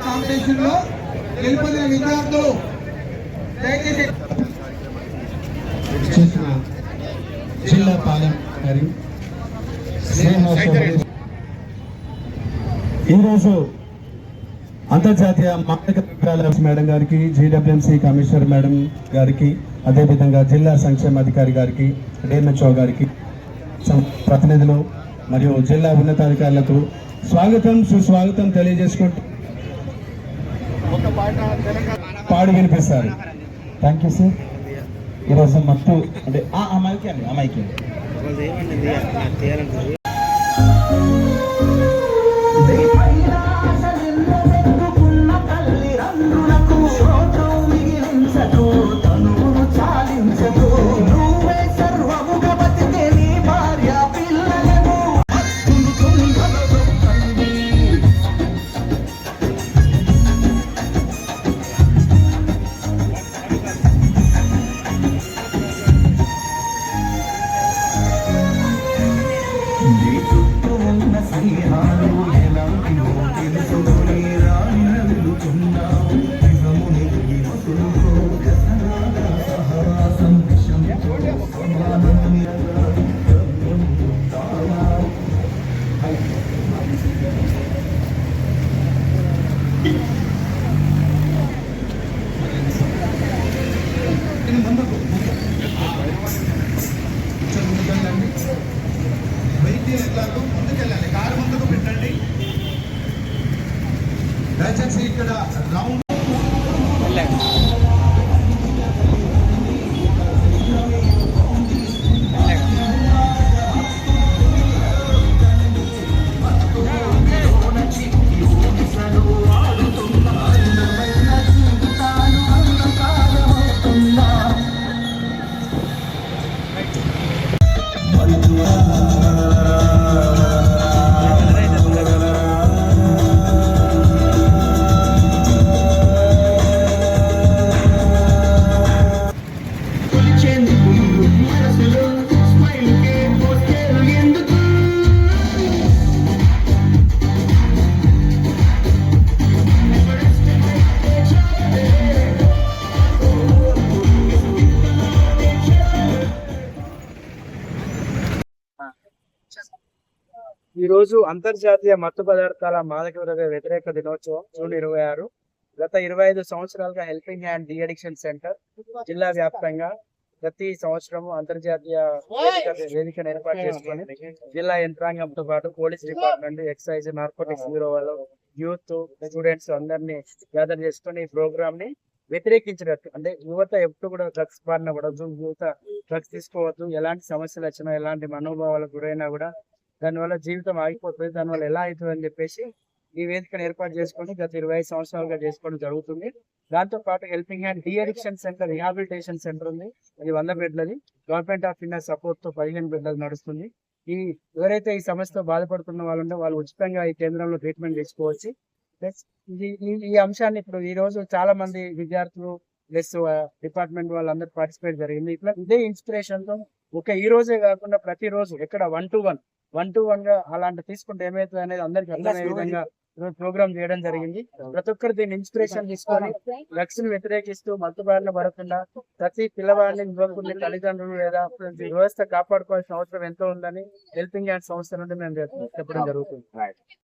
కాంపిటీషన్లో గెలుపొందిన విద్యార్థులు దయచేసి చేసిన జిల్లా పాలెం మరియు స్నేహోత్సవం ఈరోజు అంతర్జాతీయ మానక విద్యాలయ మేడం గారికి జీడబ్ల్యూఎంసీ కమిషనర్ మేడం గారికి అదేవిధంగా జిల్లా సంక్షేమ అధికారి గారికి డిఎంహెచ్ఓ గారికి ప్రతినిధులు మరియు జిల్లా ఉన్నతాధికారులకు స్వాగతం సుస్వాగతం తెలియజేసుకుంటూ పాడు వినిపిస్తారు. థ్యాంక్ యూ సార్ ఈరోజు మత్తు అంటే ఆ అమ్మాయికి అండి అమ్మాయికి నీ చుట్టూ ఉన్న స్నేహాలు ఎలాంటివో తెలుసుకొని రాని నవ్వుతున్నావు నిజముని ఈ మసులుకో వ్యసనాల సహవాసం విషంతో సమానం నిరగా వైద్యులు దయచేసి ఇక్కడ రౌండ్ ఈ రోజు అంతర్జాతీయ మత్తు పదార్థాల మాదక ద్రవ్య వ్యతిరేక దినోత్సవం జూన్ ఇరవై ఆరు. గత ఇరవై ఐదు సంవత్సరాలుగా helping hand de addiction centre జిల్లా వ్యాప్తంగా ప్రతి సంవత్సరము అంతర్జాతీయ వేదికను ఏర్పాటు చేసుకుని జిల్లా యంత్రాంగంతో పాటు police department excise narcotics bureau వాళ్ళు యూత్ స్టూడెంట్స్ అందరినీ గ్యాదర్ చేసుకొని ఈ ప్రోగ్రామ్ని వ్యతిరేకించినట్టు. అంటే యువత ఎప్పుడు కూడా డ్రగ్స్ బారిన పడద్దు యువత డ్రగ్స్ తీసుకోవద్దు ఎలాంటి సమస్యలు వచ్చినా ఎలాంటి మనోభావాలకు గురైనా కూడా దానివల్ల జీవితం ఆగిపోతుంది దానివల్ల ఎలా అవుతుంది అని చెప్పేసి ఈ వేదికను ఏర్పాటు చేసుకొని గత ఇరవై సంవత్సరాలుగా చేసుకోవడం జరుగుతుంది. దాంతో పాటు helping hand de addiction centre rehabilitation centre ఉంది. అది వంద బెడ్లది. గవర్నమెంట్ ఆఫ్ ఇండియా సపోర్ట్తో పదిహేను బెడ్లది నడుస్తుంది. ఈ ఎవరైతే ఈ సమస్యతో బాధపడుతున్న వాళ్ళు ఉంటే వాళ్ళు ఉచితంగా ఈ కేంద్రంలో ట్రీట్మెంట్ తీసుకోవచ్చు. ప్లస్ ఈ- ఈ అంశాన్ని ఇప్పుడు ఈ రోజు చాలా మంది విద్యార్థులు ప్లస్ డిపార్ట్మెంట్ వాళ్ళందరూ పార్టిసిపేట్ జరిగింది. ఇట్లా ఇదే ఇన్స్పిరేషన్తో ఒక ఈ రోజే కాకుండా ప్రతి రోజు ఎక్కడ one two one one two వన్గా అలాంటి తీసుకుంటే ఏమైతుంది అనేది అందరికి అర్థమయ్యే విధంగా ప్రోగ్రామ్ చేయడం జరిగింది. ప్రతి ఒక్కరు దీన్ని ఇన్స్పిరేషన్ తీసుకొని డ్రగ్స్ని వ్యతిరేకిస్తూ మత్తుబారిన పడకుండా ప్రతి పిల్లవాడిని యువకుల్ని తల్లిదండ్రులు లేదా వ్యవస్థ కాపాడుకోవాల్సిన అవసరం ఎంతో ఉందని హెల్పింగ్ హ్యాండ్ సంస్థ నుండి మేము చెప్పడం జరుగుతుంది.